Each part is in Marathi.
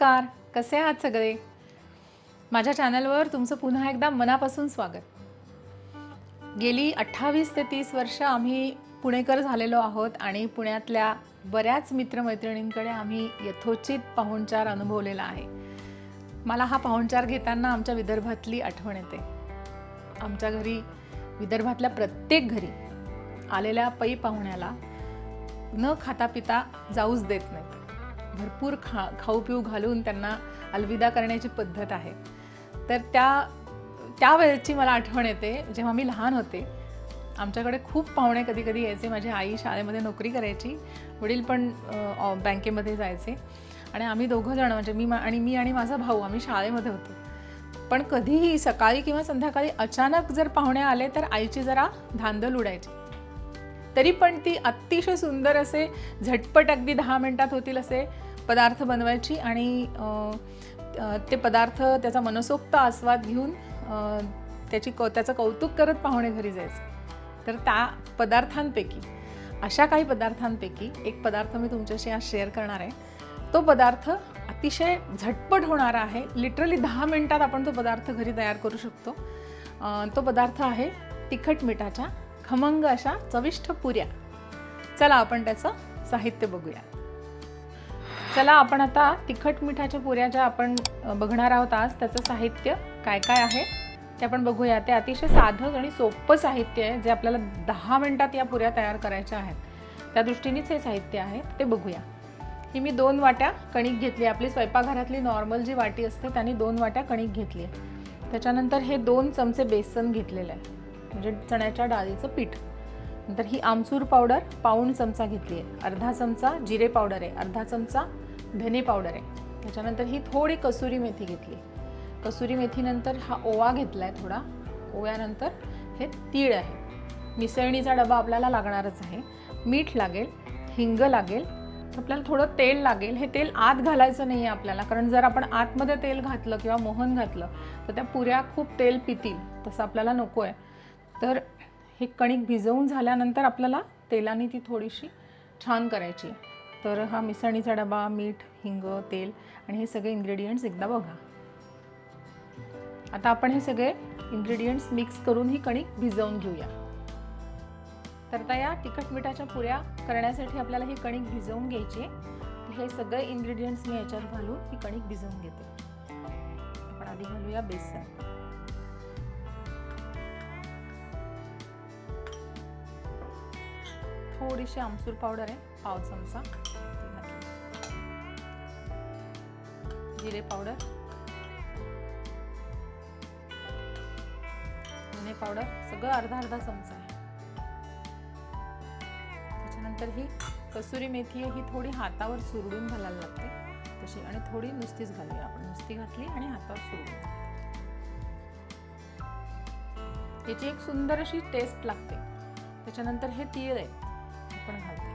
नमस्कार. कसे आहात सगळे? माझ्या चॅनलवर तुमचं पुन्हा एकदा मनापासून स्वागत. गेली अठ्ठावीस ते तीस वर्ष आम्ही पुणेकर झालेलो आहोत आणि पुण्यातल्या बऱ्याच मित्रमैत्रिणींकडे आम्ही यथोचित पाहुणचार अनुभवलेला आहे. मला हा पाहुणचार घेताना आमच्या विदर्भातली आठवण येते. आमच्या घरी विदर्भातल्या प्रत्येक घरी आलेल्या पै पाहुण्याला न खाता पिता जाऊच देत नाहीत. भरपूर खा खाऊ पिऊ घालून त्यांना अलविदा करण्याची पद्धत आहे. तर त्या त्या वेळेची मला आठवण येते जेव्हा मी लहान होते आमच्याकडे खूप पाहुणे कधी कधी यायचे माझी आई शाळेमध्ये नोकरी करायची वडील पण बँकेमध्ये जायचे. आणि आम्ही दोघं जण म्हणजे मी आणि मी आणि माझा भाऊ आम्ही शाळेमध्ये होतो. पण कधीही सकाळी किंवा संध्याकाळी अचानक जर पाहुणे आले तर आईची जरा धांदल उडायची. तरी पण ती अतिशय सुंदर असे झटपट अगदी दहा मिनिटात होतील असे पदार्थ बनवायची आणि ते पदार्थ त्याचा मनसोक्त आस्वाद घेऊन त्याची कौ त्याचं कौतुक करत पाहुणे घरी जायचं. तर त्या पदार्थांपैकी अशा काही पदार्थांपैकी एक पदार्थ मी तुमच्याशी आज शेअर करणार आहे. तो पदार्थ अतिशय झटपट होणारा आहे. लिटरली दहा मिनटात आपण तो पदार्थ घरी तयार करू शकतो. तो पदार्थ आहे तिखट मिठाच्या खमंग अशा चविष्ट पुऱ्या. चला आपण त्याचं साहित्य बघूया. चला आपण आता तिखट मिठाच्या पुऱ्या ज्या आपण बघणार आहोत आज त्याचं साहित्य काय काय आहे ते आपण बघूया. ते अतिशय साधं आणि सोपं साहित्य आहे जे आपल्याला दहा मिनटात या पुऱ्या तयार करायच्या आहेत. त्या दृष्टीनेच हे साहित्य आहे ते बघूया. ही मी दोन वाट्या कणिक घेतली आपली स्वयंपाकघरातली नॉर्मल जी वाटी असते त्यांनी दोन वाट्या कणिक घेतली आहे. त्याच्यानंतर हे दोन चमचे बेसन घेतलेलं आहे म्हणजे चण्याच्या डाळीचं पीठ. नंतर ही आमचूर पावडर पाऊण चमचा घेतली आहे. अर्धा चमचा जिरे पावडर आहे. अर्धा चमचा धने पावडर आहे. त्याच्यानंतर ही थोडी कसुरी मेथी घेतली. कसुरी मेथीनंतर हा ओवा घेतला आहे थोडा. ओव्यानंतर हे तीळ आहे. मिसळणीचा डबा आपल्याला लागणारच आहे. मीठ लागेल हिंग लागेल आपल्याला थोडं तेल लागेल. हे तेल आत घालायचं नाही आहे आपल्याला. कारण जर आपण आतमध्ये तेल घातलं किंवा मोहन घातलं तर त्या पुऱ्या खूप तेल पितील. तसं आपल्याला नको आहे तर हे कणिक भिजवून झाल्यानंतर आपल्याला तेलाने ती थोडीशी छान करायची तर हा मिसळणीचा डबा मीठ हिंग तेल आणि हे सगळे इन्ग्रेडियंट्स एकदा बघा. आता आपण हे सगळे इन्ग्रेडियंट्स मिक्स करून ही कणिक भिजवून घेऊया. तर आता या तिखट मिठाच्या पुऱ्या करण्यासाठी आपल्याला ही कणिक भिजवून घ्यायची हे सगळे इन्ग्रेडियंट्स मी याच्यात घालून ही कणिक भिजवून घेते. आपण आधी घालूया बेसन. थोडीशी आमसूर पावडर आहे पाव चमचा. जिरे पावडर. धने पावडर. सगळं अर्धा अर्धा चमचा आहे. त्याच्यानंतर ही कसुरी मेथी आहे ही थोडी हातावर सुरडून घालायला लागते. तशी आणि थोडी नुसतीच घालूया आपण. नुसती घातली आणि हातावर चुरडून याची एक सुंदर अशी टेस्ट लागते. त्याच्यानंतर हे तीळ आहे आपण घालते.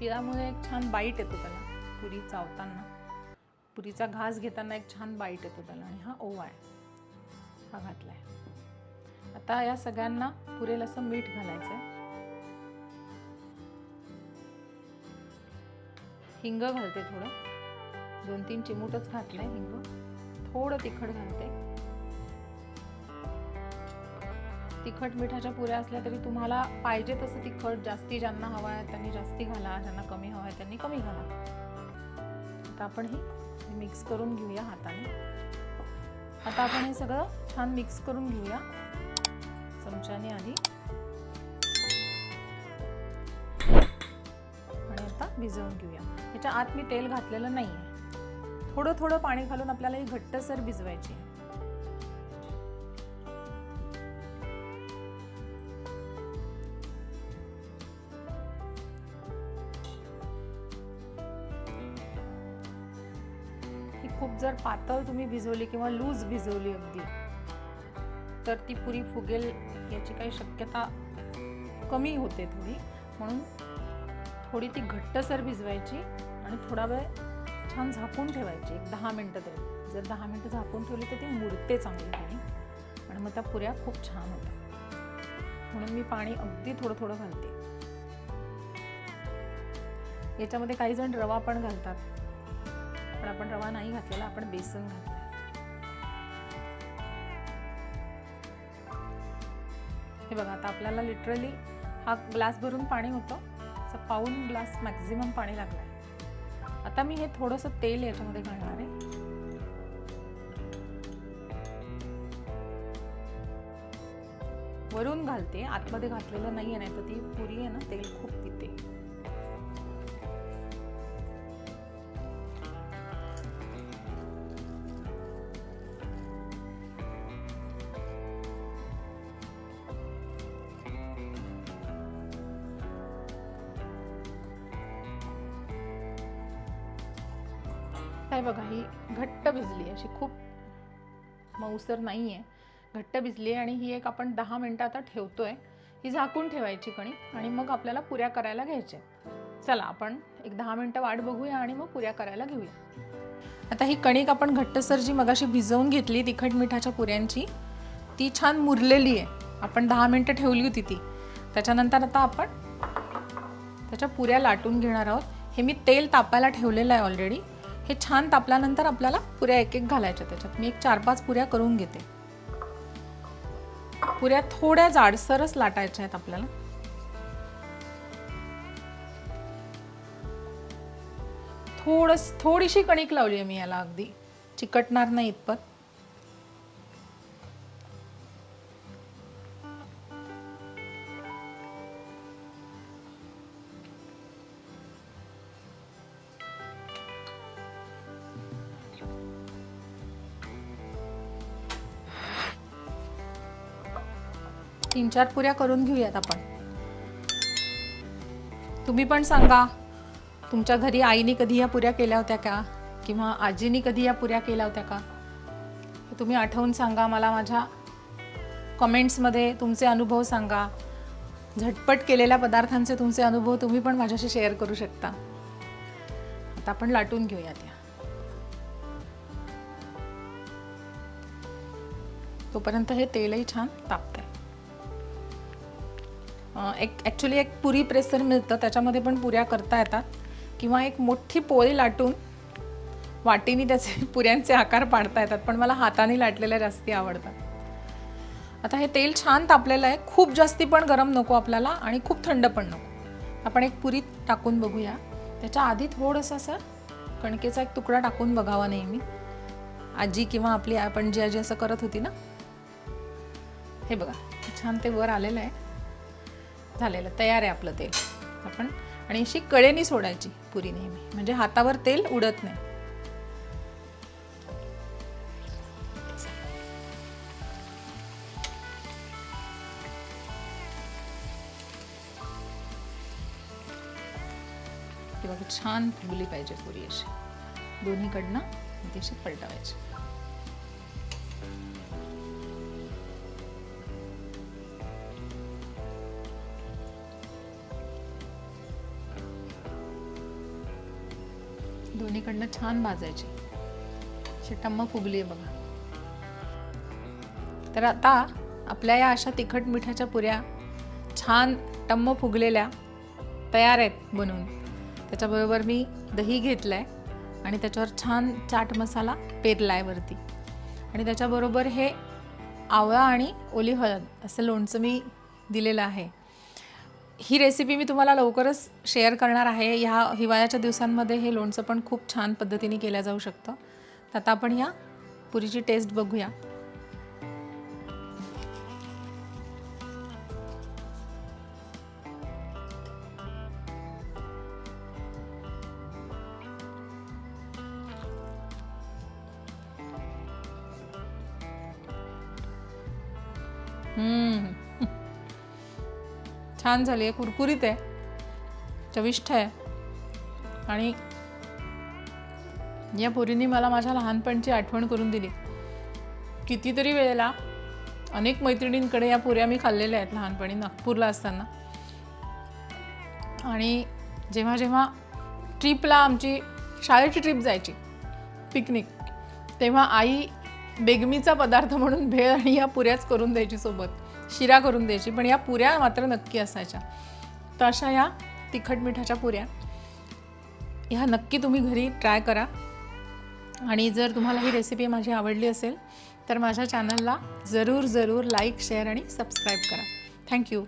तिळामुळे एक छान बाईट येतो त्याला. पुरी चावताना. पुरीचा घास घेताना एक छान बाईट येतो त्याला आणि हा ओवा आहे. हा घातलाय. आता या सगळ्यांना पुरेल असं मीठ घालायचं आहे हिंग घालते थोडं. दोन तीन चिमूटच घातलंय हिंग. थोडं तिखट घालते. तिखट मिठाच्या पुऱ्या असल्या तरी तुम्हाला पाहिजे तसं तिखट जास्ती ज्यांना हवं आहे त्यांनी जास्ती घाला ज्यांना कमी हवं आहे त्यांनी कमी घाला. आता आपण ही मिक्स करून घेऊया हाताने. आता आपण हे सगळं छान मिक्स करून घेऊया. चमच्याने आधी. आणि आता भिजवून घेऊया. याच्या आत मी तेल घातलेलं नाही आहे थोडं थोडं पाणी घालून आपल्याला ही घट्टसर भिजवायची आहे. खूप जर पातळ तुम्ही भिजवली किंवा लूज भिजवली अगदी तर ती पुरी फुगेल याची काही शक्यता कमी होते थोडी. म्हणून थोडी ती घट्टसर भिजवायची आणि थोडा वेळ छान झाकून ठेवायची एक दहा मिनटं तरी. जर दहा मिनटं झाकून ठेवली तर ती मुरते चांगली आणि मग त्या पुऱ्या खूप छान होतात. म्हणून मी पाणी अगदी थोडं थोडं घालते. याच्यामध्ये काही जण रवा पण घालतात. पण आपण रवा नाही घातलेला आपण बेसन घातलं हे बघा आता आपल्याला लिटरली हा ग्लास भरून पाणी होतं. असं पाऊन ग्लास मॅक्झिमम पाणी लागलंय. आता मी हे थोडंसं तेल याच्यामध्ये घालणार आहे. वरून घालते आतमध्ये घातलेलं नाही आहे नाही तर ती पुरी आहे ना तेल खूप पिते. काय बघा ही घट्ट भिजली अशी खूप मऊसर नाही आहे घट्ट भिजली आहे आणि ही एक आपण दहा मिनटं आता ठेवतो आहे ही झाकून ठेवायची कणिक आणि मग आपल्याला पुऱ्या करायला घ्यायच्या चला आपण एक दहा मिनटं वाट बघूया आणि मग पुऱ्या करायला घेऊया. आता ही कणिक आपण घट्टसर जी मगाशी भिजवून घेतली तिखट मिठाच्या पुऱ्यांची ती छान मुरलेली आहे. आपण दहा मिनटं ठेवली होती ती. त्याच्यानंतर आता आपण त्याच्या पुऱ्या लाटून घेणार आहोत. हे मी तेल तापायला ठेवलेलं आहे ऑलरेडी हे छान तापल्यानंतर आपल्याला पुऱ्या एक एक घालायच्या त्याच्यात. मी एक चार पाच पुऱ्या करून घेते. पुऱ्या थोड्या जाडसरच लाटायच्या आहेत आपल्याला. थोडस थोडीशी कणिक लावली आहे मी याला अगदी. चिकटणार नाही इतपत तीन चार पुऱ्या करून घेऊयात आपण. तुम्ही पण सांगा तुमच्या घरी आईने कधी या पुऱ्या केल्या होत्या का? किंवा आजीने कधी या पुऱ्या केल्या होत्या का? तुम्ही आठवून सांगा मला माझ्या कमेंट्समध्ये तुमचे अनुभव सांगा. झटपट केलेल्या पदार्थांचे तुमचे अनुभव तुम्ही पण माझ्याशी शेअर करू शकता. आता आपण लाटून घेऊयात या. तोपर्यंत हे तेलही छान तापत आहे एक ॲक्च्युली एक पुरी प्रेसर मिळतं त्याच्यामध्ये पण पुऱ्या करता येतात. किंवा एक मोठी पोळी लाटून वाटीने त्याचे पुऱ्यांचे आकार पाडता येतात पण मला हाताने लाटलेल्या जास्ती आवडतात. आता हे तेल छान तापलेलं आहे. खूप जास्ती पण गरम नको आपल्याला आणि खूप थंड पण नको. आपण एक पुरी टाकून बघूया. त्याच्या आधी थोडंसं असं कणकेचा एक तुकडा टाकून बघावा नेहमी. आजी किंवा आपली आपण जी आजी असं करत होती ना? हे बघा छान ते वर आलेलं आहे. झालेलं तयार आहे आपलं तेल. आपण आणि अशी कळेनी सोडायची पुरी नेहमी. म्हणजे हातावर तेल उडत नाही. ती बघा छान फुगली पाहिजे पुरी अशी. दोन्हीकडनं अतिशय पलटवायची. दोन्हीकडनं छान भाजायची. अशी टम्म फुगली आहे बघा. तर आता आपल्या या अशा तिखट मिठाच्या पुऱ्या छान टम्म फुगलेल्या तयार आहेत बनवून त्याच्याबरोबर मी दही घेतलं आहे आणि त्याच्यावर छान चाट मसाला पेरला आहे वरती. आणि त्याच्याबरोबर हे आवळा आणि ओली हळद असं लोणचं मी दिलेलं आहे. ही रेसिपी मी तुम्हाला लवकरच शेअर करणार आहे. ह्या हिवाळ्याच्या दिवसांमध्ये हे लोणचं पण खूप छान पद्धतीने केलं जाऊ शकतं. तर आता आपण ह्या पुरीची टेस्ट बघूया. हम्म. छान झाली आहे कुरकुरीत आहे चविष्ट आहे. आणि या पुरीने मला माझ्या लहानपणची आठवण करून दिली. कितीतरी वेळेला अनेक मैत्रिणींकडे या पुऱ्या मी खाल्लेल्या आहेत लहानपणी नागपूरला असताना. आणि जेव्हा जेव्हा ट्रिपला आमची शाळेची ट्रीप जायची पिकनिक तेव्हा आई बेगमीचा पदार्थ म्हणून भेळ आणि या पुऱ्याच करून द्यायची सोबत. शिरा करून द्यायची पण या पुऱ्या मात्र नक्की असायच्या. तर अशा या तिखट मिठाच्या पुऱ्या. ह्या नक्की तुम्ही घरी ट्राय करा. आणि जर तुम्हाला ही रेसिपी माझी आवडली असेल तर माझ्या चॅनलला जरूर जरूर लाईक शेअर आणि सबस्क्राईब करा. Thank you